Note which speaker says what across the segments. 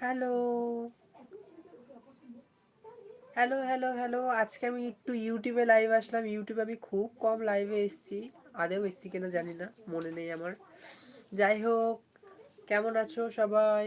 Speaker 1: Hello hello hello hello আজকে আমি একটু ইউটিউবে লাইভ আসলাম। ইউটিউবে আমি খুব কম লাইভে এসেছি। আদেও এসেছি কিনা জানি না। মনে নেই আমার। যাই হোক, কেমন আছো সবাই?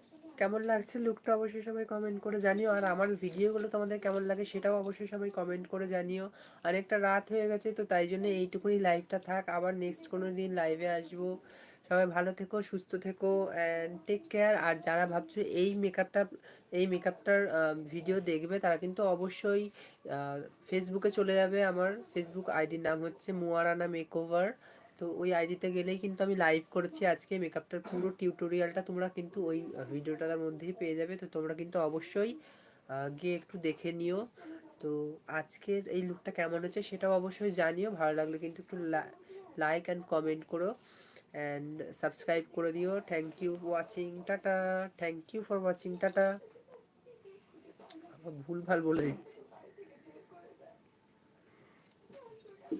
Speaker 1: কেমন লাগছে লুকটা অবশ্যই সবাই কমেন্ট করে জানিও। আর আমার ভিডিওগুলো তোমাদের কেমন লাগে সেটাও অবশ্যই সবাই কমেন্ট করে জানিও। অনেকটা রাত হয়ে গেছে, তো তাই জন্য এইটুকুনি লাইভটা থাক। আবার নেক্সট কোনো দিন লাইভে আসব। সবাই ভালো থেকো, সুস্থ থেকো অ্যান্ড টেক কেয়ার আর যারা ভাবছ এই মেকআপটা এই মেকআপটার ভিডিও দেখবে, তারা কিন্তু অবশ্যই ফেসবুকে চলে যাবে। আমার ফেসবুক আইডির নাম হচ্ছে মুয়ারানা মেকওভার তো ওই আইডিতে গেলেই কিন্তু আমি লাইভ করেছি আজকে মেকআপটার পুরো টিউটোরিয়ালটা তোমরা কিন্তু ওই ভিডিওটার মধ্যেই পেয়ে যাবে। তো তোমরা কিন্তু অবশ্যই গিয়ে একটু দেখে নিও। তো আজকে এই লুকটা কেমন হচ্ছে সেটাও অবশ্যই জানিও। ভালো লাগলে কিন্তু একটু লাইক অ্যান্ড কমেন্ট করো। অ্যান্ড সাবস্ক্রাইব করে দিও। Thank you watching tata. Thank you for watching tata. ভুলভাল বলে দিচ্ছি।